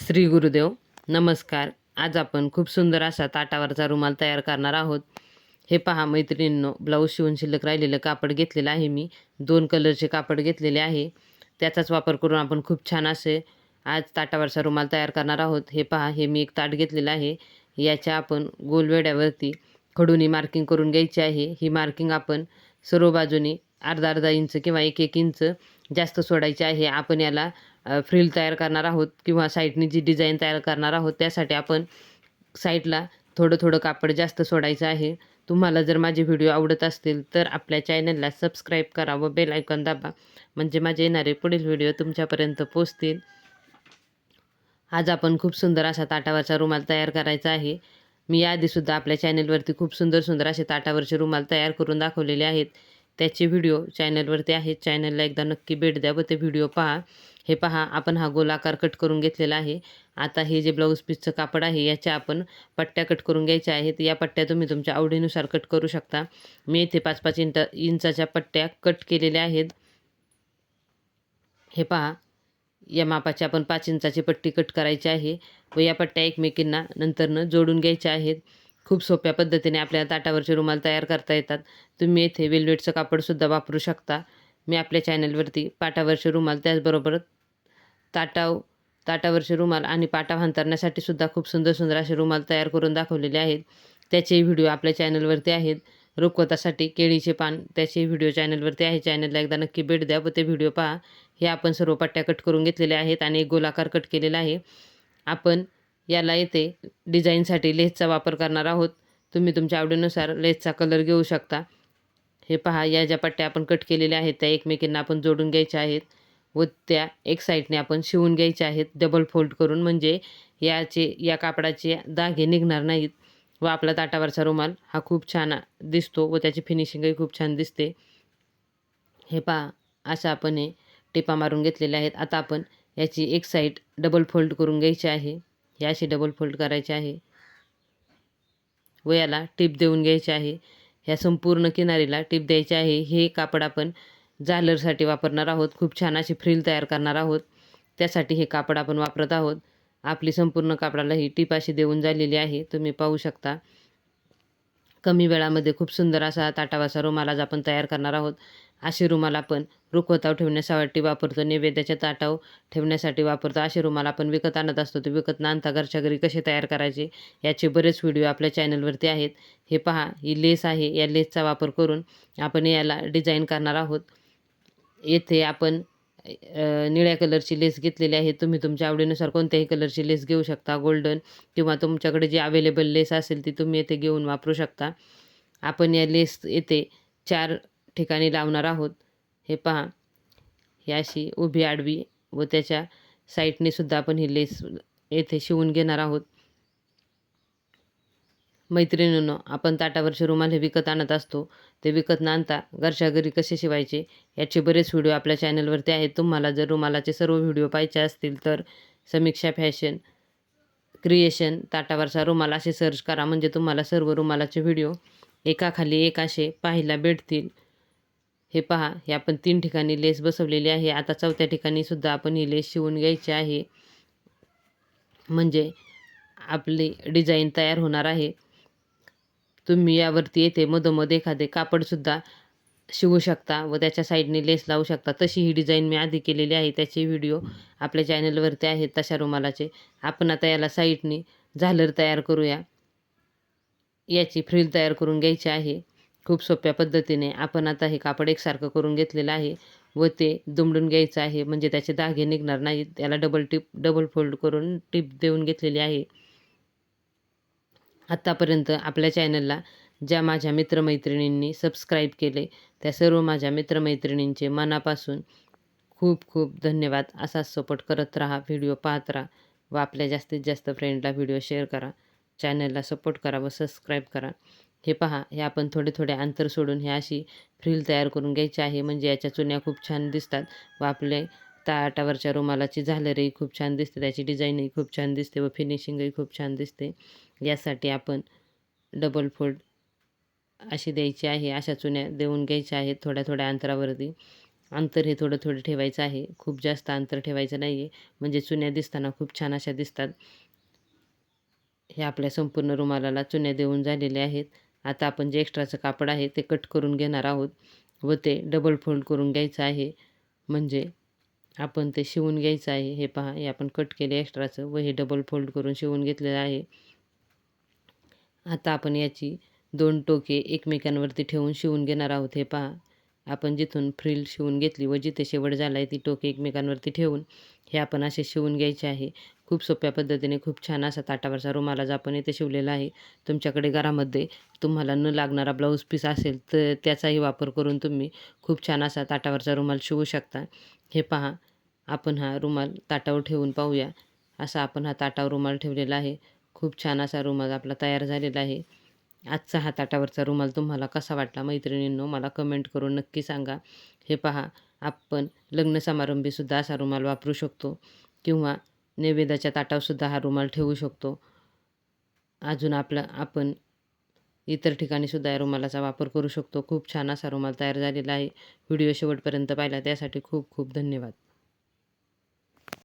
श्री गुरुदेव नमस्कार. आज आपण खूप सुंदर असा ताटावरचा रुमाल तयार करणार आहोत. हे पहा मैत्रिणींनो ब्लाऊज शिवून शिल्लक राहिलेलं कापड घेतलेलं आहे मी. दोन कलरचे कापड घेतलेले आहे. त्याचाच वापर करून आपण खूप छान असे आज ताटावरचा रुमाल तयार करणार आहोत. हे पहा हे मी एक ताट घेतलेलं आहे. याच्या आपण गोलवेड्यावरती खडूनी मार्किंग करून घ्यायची आहे. ही मार्किंग आपण सर्व बाजूनी अर्धा अर्धा इंच किंवा एक एक इंच जास्त सोडायची आहे. आपण याला फ्रिल तयार करणार आहोत किंवा साईटने जी डिझाईन तयार करणार आहोत त्यासाठी आपण साईडला थोडं थोडं कापड जास्त सोडायचं आहे. तुम्हाला जर माझे व्हिडिओ आवडत असतील तर आपल्या चॅनलला सबस्क्राईब करा व बेल आयकॉन दाबा म्हणजे माझे येणारे पुढील व्हिडिओ तुमच्यापर्यंत पोचतील आज आपण खूप सुंदर असा ताटावरचा रुमाल तयार करायचा आहे. मी याआधीसुद्धा आपल्या चॅनलवरती खूप सुंदर सुंदर असे ताटावरचे रुमाल तयार करून दाखवलेले आहेत. त्याचे व्हिडिओ चॅनलवरती आहेत. चॅनलला एकदा नक्की भेट द्या व ते व्हिडिओ पहा. हे पहा आपण हा गोलाकार कट करून घेतलेला आहे. आता हे जे ब्लाऊज पीसचं कापड आहे याच्या आपण पट्ट्या कट करून घ्यायच्या आहेत. या पट्ट्या तुम्ही तुमच्या आवडीनुसार कट करू शकता. मी इथे पाच पाच इंट इंचाच्या पट्ट्या कट केलेल्या आहेत. हे पहा या मापाची आपण पाच इंचाची पट्टी कट करायची आहे व या पट्ट्या एकमेकींना नंतरनं जोडून घ्यायच्या आहेत. खूप सोप्या पद्धतीने आपल्या ताटावरचे रुमाल तयार करता येतात. तुम्ही येथे वेलवेटचं कापडसुद्धा वापरू शकता. मी आपल्या चॅनलवरती पाटावरचे रुमाल त्याचबरोबर ताटाव ताटावरचे रुमाल आणि पाटा हांतरण्यासाठी सुद्धा खूप सुंदर सुंदर असे रुमाल तयार करून दाखवलेले आहेत. त्याचेही व्हिडिओ आपल्या चॅनलवरती आहेत. रुखवतासाठी केळीचे पान त्याचे व्हिडिओ चॅनलवरती आहे. चॅनलला एकदा नक्की भेट द्या व ते व्हिडिओ पहा. हे आपण सर्व पट्ट्या कट करून घेतलेले आहेत आणि एक गोलाकार कट केलेला आहे. आपण याला येथे डिझाईनसाठी लेसचा वापर करणार आहोत. तुम्ही तुमच्या आवडीनुसार लेसचा कलर घेऊ शकता. हे पहा या ज्या पट्ट्या आपण कट केलेल्या आहेत त्या एकमेकींना आपण जोडून घ्यायच्या आहेत व त्या एक साईडने आपण शिवून घ्यायच्या आहेत डबल फोल्ड करून. म्हणजे याचे या कापडाचे दागे निघणार नाहीत व आपला ताटावरचा रुमाल हा खूप छान दिसतो व त्याची फिनिशिंगही खूप छान दिसते. हे पहा असं आपण हे टिपा मारून घेतलेल्या आहेत. आता आपण याची एक साईड डबल फोल्ड करून घ्यायची आहे. याशी डबल फोल्ड करायची आहे. व याला टिप देऊन घ्यायची आहे. ह्या संपूर्ण किनारीला टिप द्यायची आहे. हे कापड आपण झालरसाठी वापरणार आहोत. खूप छान अशी फ्रिल तयार करणार आहोत. त्यासाठी हे कापड आपण वापरत आहोत. आपली संपूर्ण कापडाला ही टिप अशी देऊन झालेली आहे. तुम्ही पाहू शकता. कमी वेळामध्ये खूप सुंदर असा ताटावासा रुमाल आज आपण तयार करणार आहोत. अशी रुमाल आपण रुखवताव ठेवण्यासाठी वापरतो. नैवेद्याच्या ताटाव ठेवण्यासाठी वापरतो. असे रुमाल आपण विकत आणत असतो. ते विकत आणता घरच्या घरी कसे तयार करायचे याचे बरेच व्हिडिओ आपल्या चॅनलवरती आहेत. हे पहा ही लेस आहे. या लेसचा वापर करून आपण याला डिझाईन करणार आहोत. येथे आपण निळ्या कलरची लेस घेतलेली आहे. तुम्ही तुमच्या आवडीनुसार कोणत्याही कलरची लेस घेऊ शकता. गोल्डन किंवा तुमच्याकडे जी अवेलेबल लेस असेल ती तुम्ही येथे घेऊन वापरू शकता. आपण या लेस येथे चार ठिकाणी लावणार आहोत. हे पहा. ही अशी उभी आडवी व त्याच्या साईडने सुद्धा आपण ही लेस येथे शिवून घेणार आहोत. मैत्रिणीनं आपण ताटावरचे रुमाल हे विकत आणत असतो. ते विकत न आणता घरच्या घरी कसे शिवायचे याचे बरेच व्हिडिओ आपल्या चॅनलवरती आहेत. तुम्हाला जर रुमालाचे सर्व व्हिडिओ पाहिजे असतील तर समीक्षा फॅशन क्रिएशन ताटावरचा रुमाल असे सर्च करा. म्हणजे तुम्हाला सर्व रुमालाचे व्हिडिओ एकाखाली एक असे पाहायला भेटतील. हे पहा हे आपण तीन ठिकाणी लेस बसवलेली आहे. आता चौथ्या ठिकाणी सुद्धा आपण ही लेस शिवून घ्यायची आहे. म्हणजे आपली डिझाईन तयार होणार आहे. तुम्ही यावरती येथे मधोमध एखादे कापडसुद्धा शिवू शकता व त्याच्या साईडने लेस लावू शकता. तशी ही डिझाईन मी आधी केलेली आहे. त्याचे व्हिडिओ आपल्या चॅनलवरती आहेत तशा रुमालाचे. आपण आता याला साईडने झालर तयार करूया. याची फ्रिल तयार करून घ्यायची आहे. खूप सोप्या पद्धतीने आपण आता हे कापड एकसारखं करून घेतलेलं आहे व ते दुमडून घ्यायचं आहे. म्हणजे त्याचे दागे निघणार नाहीत. त्याला डबल टिप डबल फोल्ड करून टिप देऊन घेतलेली आहे. आत्तापर्यंत आपल्या चॅनलला ज्या माझ्या मित्रमैत्रिणींनी सबस्क्राईब केले त्या सर्व माझ्या मित्रमैत्रिणींचे मनापासून खूप खूप धन्यवाद. असाच सपोर्ट करत राहा व्हिडिओ पाहत राहा व आपल्या जास्तीत जास्त फ्रेंडला व्हिडिओ शेअर करा. चॅनलला सपोर्ट करा व सबस्क्राईब करा. हे पहा हे आपण थोडे थोडे अंतर सोडून हे अशी फ्रील तयार करून घ्यायची आहे. म्हणजे याच्या चुन्या खूप छान दिसतात. व आपले ताटावरच्या रुमालाची झालरही खूप छान दिसते. त्याची डिझाईनही खूप छान दिसते व फिनिशिंगही खूप छान दिसते. यासाठी आपण डबल फोल्ड अशी द्यायची आहे. अशा चुन्या देऊन घ्यायच्या आहेत थोड्या थोड्या अंतरावरती. अंतर हे थोडं थोडं ठेवायचं आहे. खूप जास्त अंतर ठेवायचं नाही आहे म्हणजे चुन्या दिसताना खूप छान अशा दिसतात. हे आपल्या संपूर्ण रुमालाला चुन्या देऊन झालेले आहेत. आता आपण जे एक्स्ट्राचं कापड आहे ते कट करून घेणार आहोत व ते डबल फोल्ड करून घ्यायचं आहे. म्हणजे आपण ते शिवून घ्यायचं आहे. हे पहा हे आपण कट केले एक्स्ट्राचं व हे डबल फोल्ड करून शिवून घेतलेलं आहे. आता आपण याची दोन टोके एकमेकांवरती ठेवून शिवून घेणार आहोत. हे पहा आपण जिथून फ्रिल शिवून घेतली व जिथे शेवट झाला आहे ती टोके एकमेकांवरती ठेवून हे आपण असे शिवून घ्यायचे आहे. खूप सोप्या पद्धतीने खूप छान असा ताटावरचा रुमालाच आपण इथे शिवलेला आहे. तुमच्याकडे घरामध्ये तुम्हाला न लागणारा ब्लाऊज पीस असेल तर त्याचाही वापर करून तुम्ही खूप छान असा ताटावरचा रुमाल शिवू शकता. हे पहा आपण हा रुमाल ताटावर ठेवून पाहूया. असा आपण हा ताटावर रुमाल ठेवलेला आहे. खूप छान असा रुमाल आपला तयार झालेला आहे. आजचा हा ताटावरचा रुमाल तुम्हाला कसा वाटला मैत्रिणींनो मला कमेंट करून नक्की सांगा. हे पहा आपण लग्न समारंभीसुद्धा असा रुमाल वापरू शकतो किंवा नैवेद्याच्या ताटावरसुद्धा हा रुमाल ठेवू शकतो. अजून आपला आपण इतर ठिकाणीसुद्धा या रुमालाचा वापर करू शकतो. खूप छान असा रुमाल तयार झालेला आहे. व्हिडिओ शेवटपर्यंत पाहिला त्यासाठी खूप खूप धन्यवाद.